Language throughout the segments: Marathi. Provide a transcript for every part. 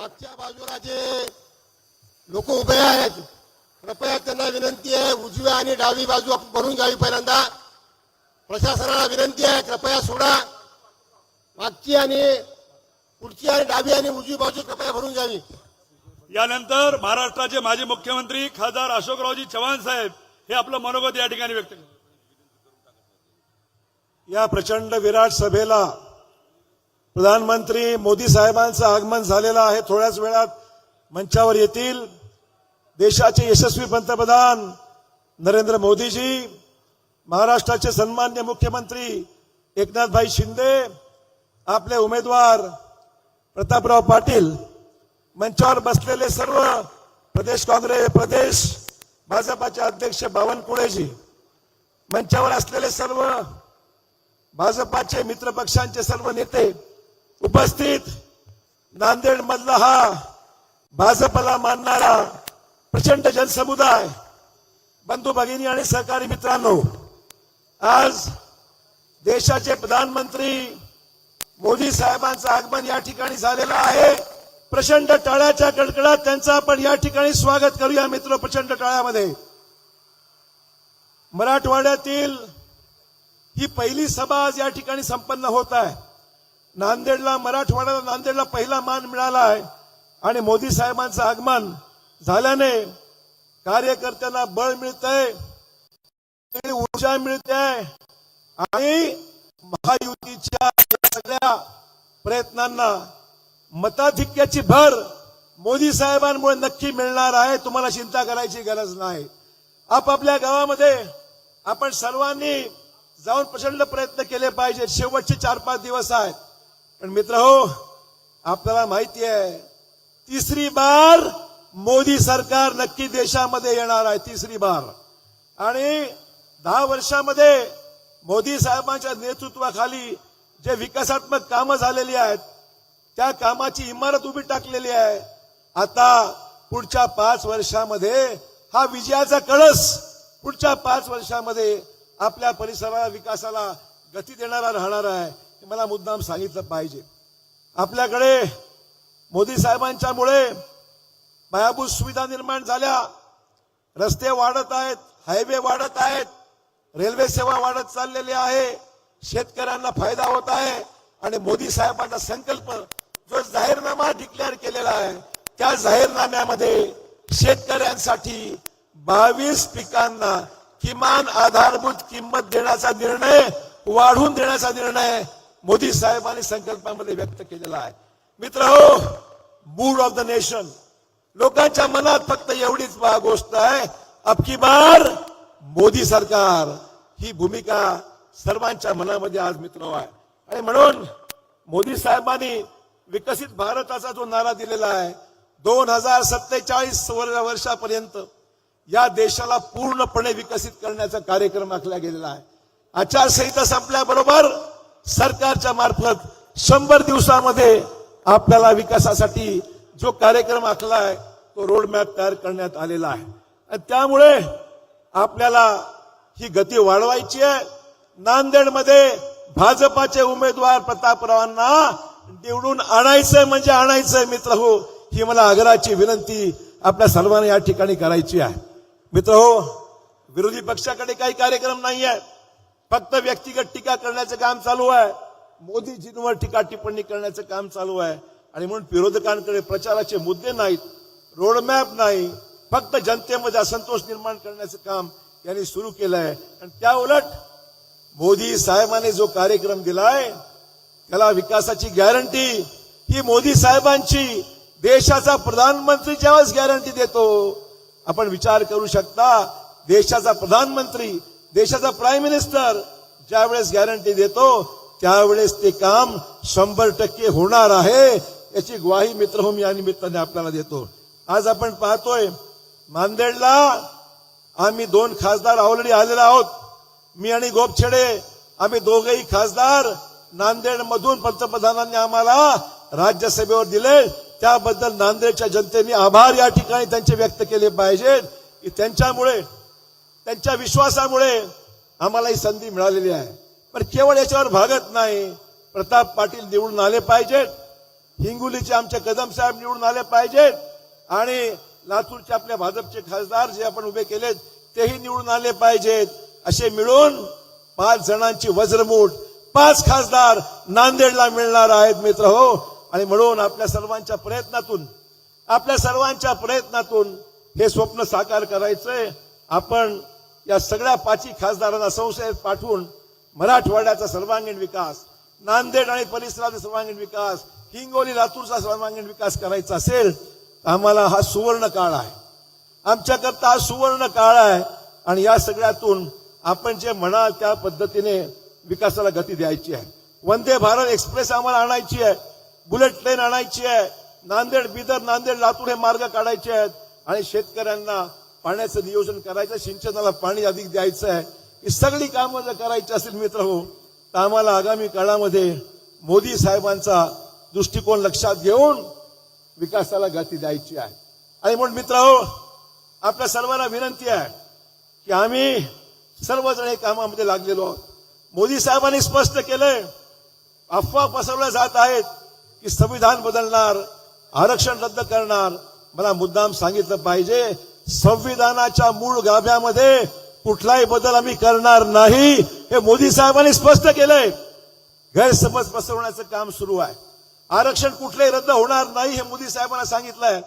मागच्या बाजूला जे लोक उभे आहेत कृपया त्यांना विनंती आहे उजव्या आणि डावी बाजू आपण भरून घ्यावी पहिल्यांदा. प्रशासनाला विनंती आहे कृपया सोडा. मागची आणि पुढची आणि डावी आणि उजवी बाजू कृपया भरून घ्यावी. यानंतर महाराष्ट्राचे माजी मुख्यमंत्री खासदार अशोकरावजी चव्हाण साहेब हे आपलं मनोगत या ठिकाणी व्यक्त करतात. या प्रचंड विराट सभेला प्रधानमंत्री मोदी साहेबांचं आगमन झालेलं आहे. थोड्याच वेळात मंचावर येतील देशाचे यशस्वी पंतप्रधान नरेंद्र मोदीजी महाराष्ट्राचे सन्मान्य मुख्यमंत्री एकनाथभाई शिंदे आपले उमेदवार प्रतापराव पाटील मंचावर बसलेले सर्व प्रदेश काँग्रेस प्रदेश भाजपाचे अध्यक्ष बावनकुळेजी मंचावर असलेले सर्व भाजपाचे मित्रपक्षांचे सर्व नेते उपस्थित नांदेड मधला हा भाजपला मानणारा प्रचंड जनसमुदाय बंधू भगिनी आणि सहकारी मित्रांनो आज देशाचे प्रधानमंत्री मोदी साहेबांचं आगमन या ठिकाणी झालेलं आहे. प्रचंड टाळ्याच्या कडकडात त्यांचं आपण या ठिकाणी स्वागत करूया मित्र प्रचंड टाळ्यामध्ये. मराठवाड्यातील ही पहिली सभा आज या ठिकाणी संपन्न होत आहे. नांदेडला मराठवाड्याला नांदेडला पहिला मान मिळाला आहे. आणि मोदी साहेबांचं आगमन झाल्याने कार्यकर्त्यांना बळ मिळतंय ऊर्जा मिळते आणि महायुतीच्या सगळ्या प्रयत्नांना मताधिक्याची भर मोदी साहेबांमुळे नक्की मिळणार आहे तुम्हाला चिंता करायची गरज नाही. आपापल्या गावामध्ये आपण सर्वांनी जाऊन प्रचंड प्रयत्न केले पाहिजेत. शेवटचे चार पाच दिवस आहेत. पण मित्र हो आपल्याला माहिती आहे तिसरी बार मोदी सरकार नक्की देशामध्ये येणार आहे तिसरी बार. आणि दहा वर्षामध्ये मोदी साहेबांच्या नेतृत्वाखाली जे विकासात्मक कामं झालेली आहेत त्या कामाची इमारत उभी टाकलेली आहे. आता पुढच्या पाच वर्षामध्ये हा विजयाचा कळस पुढच्या पाच वर्षामध्ये आपल्या परिसराला विकासाला गती देणारा राहणार आहे. मला मुद्दाम सांगितलं पाहिजे. आपल्याकडे मोदी साहेबांच्यामुळे पायाभूत सुविधा निर्माण झाल्या. रस्ते वाढत आहेत हायवे वाढत आहेत रेल्वे सेवा वाढत चाललेली आहे. शेतकऱ्यांना फायदा होत आहे. आणि मोदी साहेबांचा संकल्प जो जाहीरनामा डिक्लेअर केलेला आहे त्या जाहीरनाम्यामध्ये शेतकऱ्यांसाठी बावीस पिकांना किमान आधारभूत किंमत देण्याचा निर्णय वाढवून देण्याचा निर्णय मोदी साहेबांनी संकल्पामध्ये व्यक्त केलेला आहे. मित्र हो मूड ऑफ द नेशन लोकांच्या मनात फक्त एवढीच गोष्ट आहे. अबकी बार मोदी सरकार ही भूमिका सर्वांच्या मनामध्ये आज मित्र आहे. आणि म्हणून मोदी साहेबांनी विकसित भारताचा जो नारा दिलेला आहे दोन हजार सत्तेचाळीस वर्षापर्यंत या देशाला पूर्णपणे विकसित करण्याचा कार्यक्रम आखला गेलेला आहे. आचारसंहिता संपल्याबरोबर सरकारच्या मार्फत शंभर दिवसामध्ये आपल्याला विकासासाठी जो कार्यक्रम आखला आहे तो रोड मॅप तयार करण्यात आलेला आहे. आणि त्यामुळे आपल्याला ही गती वाढवायची आहे. नांदेडमध्ये भाजपाचे उमेदवार प्रतापरावांना निवडून आणायचंय म्हणजे आणायचंय मित्र हो ही मला आग्रहाची विनंती आपल्या सर्वांना या ठिकाणी करायची आहे. मित्र हो विरोधी पक्षाकडे काही कार्यक्रम नाही आहे फक्त व्यक्तिगत टीका करण्याचं काम चालू आहे. मोदीजींवर टीका टिप्पणी करण्याचं काम चालू आहे. आणि म्हणून विरोधकांकडे प्रचाराचे मुद्दे नाहीत रोडमॅप नाही. फक्त जनतेमध्ये असंतोष निर्माण करण्याचं काम यांनी सुरू केलं आहे आणि त्या उलट मोदी साहेबांनी जो कार्यक्रम दिलाय त्याला विकासाची गॅरंटी ही मोदी साहेबांची देशाचा प्रधानमंत्री ज्यावेळेस गॅरंटी देतो आपण विचार करू शकता देशाचा प्रधानमंत्री देशाचा प्राईम मिनिस्टर ज्यावेळेस गॅरंटी देतो त्यावेळेस ते काम शंभर टक्के होणार आहे याची ग्वाही मित्रहोम या निमित्ताने आपल्याला देतो. आज आपण पाहतोय नांदेडला आम्ही दोन खासदार ऑलरेडी आलेलो आहोत. मी आणि गोपछेडे आम्ही दोघेही खासदार नांदेड मधून पंतप्रधानांनी आम्हाला राज्यसभेवर दिले. त्याबद्दल नांदेडच्या जनतेने आभार या ठिकाणी त्यांचे व्यक्त केले पाहिजेत की त्यांच्यामुळे त्यांच्या विश्वासामुळे आम्हाला ही संधी मिळालेली आहे. पण केवळ याच्यावर भागत नाही. प्रताप पाटील निवडून आले पाहिजेत. हिंगोलीचे आमचे कदम साहेब निवडून आले पाहिजेत. आणि लातूरचे आपल्या भाजपचे खासदार जे आपण उभे केलेत तेही निवडून आले पाहिजेत. असे मिळून पाच जणांची वज्रमूठ पाच खासदार नांदेडला मिळणार आहेत मित्र हो. आणि म्हणून आपल्या सर्वांच्या प्रयत्नातून आपल्या सर्वांच्या प्रयत्नातून हे स्वप्न साकार करायचंय. आपण या सगळ्या पाचही खासदारांना संसदेत पाठवून मराठवाड्याचा सर्वांगीण विकास नांदेड आणि परिसराचा सर्वांगीण विकास हिंगोली लातूरचा सर्वांगीण विकास करायचा असेल तर आम्हाला हा सुवर्ण काळ आहे. आमच्याकरता हा सुवर्ण काळ आहे आणि या सगळ्यातून आपण जे म्हणाल त्या पद्धतीने विकासाला गती द्यायची आहे. वंदे भारत एक्सप्रेस आम्हाला आणायची आहे बुलेट ट्रेन आणायची आहे नांदेड बिदर नांदेड लातूर हे मार्ग काढायचे आहेत आणि शेतकऱ्यांना पाण्याचं नियोजन करायचं सिंचनाला पाणी अधिक द्यायचं आहे ही सगळी कामं जर करायची असतील मित्र हो तर आम्हाला आगामी काळामध्ये मोदी साहेबांचा दृष्टिकोन लक्षात घेऊन विकासाला गती द्यायची आहे. आणि म्हणून मित्र हो आपल्या सर्वांना विनंती आहे की आम्ही सर्वजण या कामामध्ये लागलेलो आहोत. मोदी साहेबांनी स्पष्ट केलंय अफवा पसरवल्या जात आहेत की संविधान बदलणार आरक्षण रद्द करणार. मला मुद्दाम सांगितलं पाहिजे संविधानाच्या मूळ गाभ्यामध्ये कुठलाही बदल आम्ही करणार नाही हे मोदी साहेबांनी स्पष्ट केलंय. गैरसमज पसरवण्याचं काम सुरू आहे. आरक्षण कुठलंही रद्द होणार नाही हे मोदी साहेबांना सांगितलंय.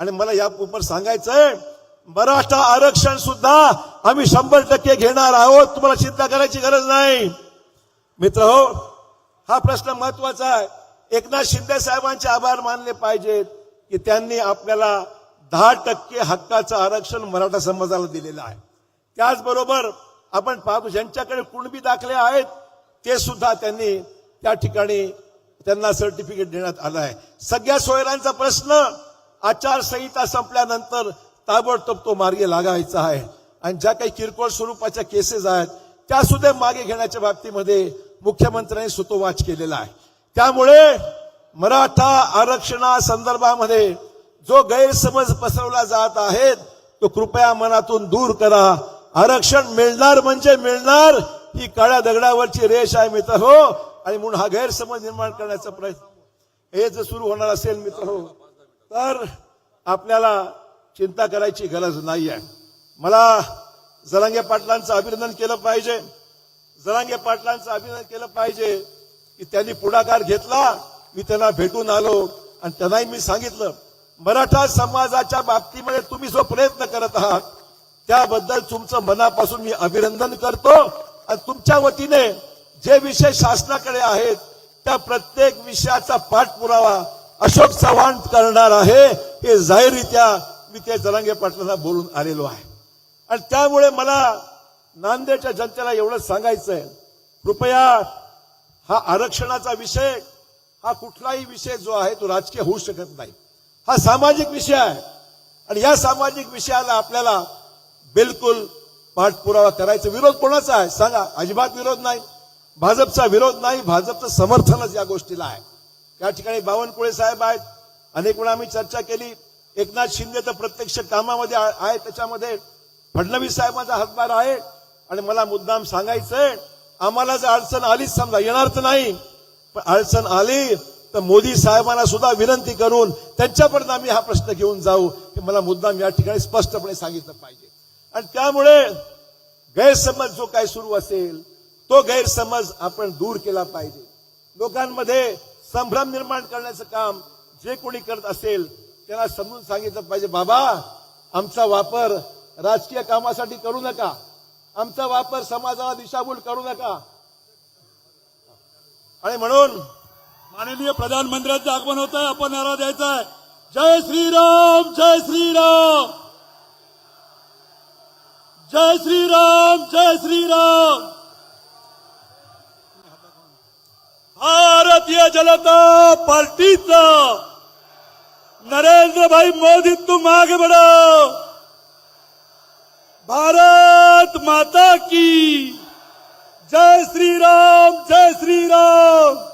आणि मला या उपर सांगायचंय मराठा आरक्षण सुद्धा आम्ही शंभर टक्के घेणार आहोत तुम्हाला चिंता करायची गरज नाही. मित्र हो हा प्रश्न महत्त्वाचा आहे. एकनाथ शिंदे साहेबांचे आभार मानले पाहिजेत की त्यांनी आपल्याला दहा टक्के हक्काचं आरक्षण मराठा समाजाला दिलेलं आहे. त्याचबरोबर आपण पाहतो ज्यांच्याकडे कुणबी दाखले आहेत ते सुद्धा त्यांनी त्या ठिकाणी त्यांना सर्टिफिकेट देण्यात आलं आहे. सगळ्या सोयऱ्यांचा प्रश्न आचारसंहिता संपल्यानंतर ताबडतोब तो मार्गी लागायचा आहे. आणि ज्या काही किरकोळ स्वरूपाच्या केसेस आहेत त्या सुद्धा मागे घेण्याच्या बाबतीमध्ये मुख्यमंत्र्यांनी सुतोवाच केलेला आहे. त्यामुळे मराठा आरक्षणा संदर्भामध्ये जो गैरसमज पसरवला जात आहेत तो कृपया मनातून दूर करा. आरक्षण मिळणार म्हणजे मिळणार ही काळ्या दगडावरची रेष आहे मित्र हो. आणि म्हणून हा गैरसमज निर्माण करण्याचा प्रयत्न हे जर सुरू होणार असेल मित्र हो तर आपल्याला चिंता करायची गरज नाही आहे. मला जरांगे पाटलांचं अभिनंदन केलं पाहिजे. जरांगे पाटलांचं अभिनंदन केलं पाहिजे की त्यांनी पुढाकार घेतला. मी त्यांना भेटून आलो आणि त्यांनाही मी सांगितलं. मराठा समाजाच्या बाबतीमध्ये तुम्ही जो प्रयत्न करत आहात त्याबद्दल तुमचं मनापासून मी अभिनंदन करतो. आणि तुमच्या वतीने जे विषय शासनाकडे आहेत त्या प्रत्येक विषयाचा पाठपुरावा अशोक चव्हाण करणार आहे हे जाहीररित्या मी ते जरांगे पाटलांना बोलून आलेलो आहे. आणि त्यामुळे मला नांदेडच्या जनतेला एवढंच सांगायचंय कृपया हा आरक्षणाचा विषय हा कुठलाही विषय जो आहे तो राजकीय होऊ शकत नाही. हा सामाजिक विषय आहे. आणि या सामाजिक विषयाला आपल्याला बिलकुल पाठपुरावा करायचा विरोध कोणाचा आहे? सांगा. अजिबात विरोध नाही. भाजपचा विरोध नाही. भाजपचं समर्थनच या गोष्टीला आहे. या ठिकाणी बावनकुळे साहेब आहेत. अनेक वेळा आम्ही चर्चा केली. एकनाथ शिंदे तर प्रत्यक्ष कामामध्ये आ- आहे. त्याच्यामध्ये फडणवीस साहेबांचा हातभार आहे. आणि मला मुद्दाम सांगायचंय आम्हाला जर अडचण आलीच समजा येणार तर नाही. पण अडचण आली तर मोदी साहेबांना सुद्धा विनंती करून त्यांच्यापर्यंत आम्ही हा प्रश्न घेऊन जाऊ हे मला मुद्दाम या ठिकाणी स्पष्टपणे सांगितलं पाहिजे. आणि त्यामुळे गैरसमज जो काही सुरू असेल तो गैरसमज आपण दूर केला पाहिजे. लोकांमध्ये संभ्रम निर्माण करण्याचं काम जे कोणी करत असेल त्यांना समजून सांगितलं पाहिजे बाबा आमचा वापर राजकीय कामासाठी करू नका. आमचा वापर समाजाला दिशाभूल करू नका. आणि म्हणून माननीय प्रधानमंत्र्यांचं आगमन होत आहे आपण नारा द्यायचा आहे जय श्रीराम जय श्रीराम. जय श्रीराम जय श्रीराम. भारतीय जनता पार्टीचा नरेंद्र भाई मोदी तू आगे बढ़ो. भारत माता की. जय श्री राम जय श्री राम